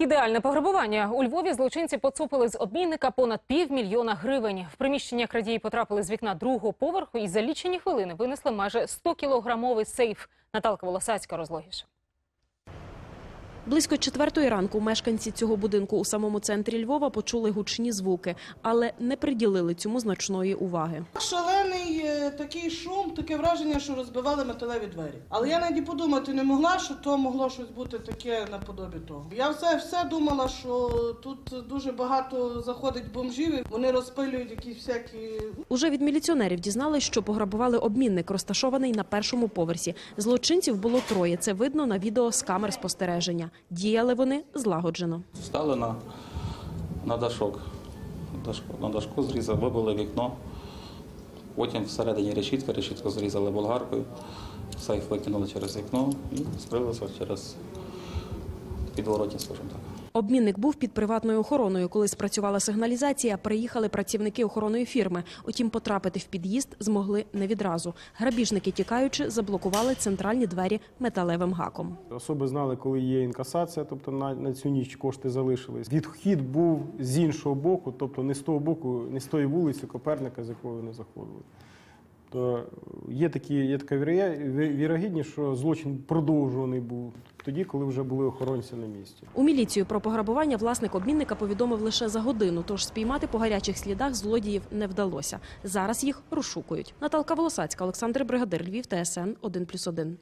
Ідеальне пограбування у Львові злочинці поцупили з обмінника понад півмільйона гривень. В приміщення крадії потрапили з вікна другого поверху і за лічені хвилини винесли майже 100 кілограмовий сейф. Наталка Волосацька розлогіше. Близько четвертої ранку мешканці цього будинку у самому центрі Львова почули гучні звуки, але не приділили цьому значної уваги. Шалений е, такий шум, таке враження, що розбивали металеві двері. Але я навіть подумати не могла, що то могло щось бути таке наподобі того. Я все, все думала, що тут дуже багато заходить бомжів, і вони розпилюють якісь всякі Уже від міліціонерів дізнались, що пограбували обмінник, розташований на першому поверсі. Злочинців було троє. Це видно на відео з камер спостереження. Діяли вони злагоджено. Стали на, на дашок. Дашку, на дашку зрізали, вибили вікно. Потім всередині решітка, решітку зрізали болгаркою, сейф викинули через вікно і скрилися через підворотні, скажімо так. Обмінник був під приватною охороною. Коли спрацювала сигналізація, приїхали працівники охоронної фірми. Утім, потрапити в під'їзд змогли не відразу. Грабіжники, тікаючи, заблокували центральні двері металевим гаком. Особи знали, коли є інкасація, тобто на, цю ніч кошти залишились. Відхід був з іншого боку, тобто не з того боку, не з тої вулиці Коперника, з якої вони заходили. То є, такі, є така вірогідність, що злочин продовжуваний був тоді, коли вже були охоронці на місці. У міліцію про пограбування власник обмінника повідомив лише за годину, тож спіймати по гарячих слідах злодіїв не вдалося. Зараз їх розшукують. Наталка Волосацька, Олександр Бригадир, Львів, ТСН 1+,1.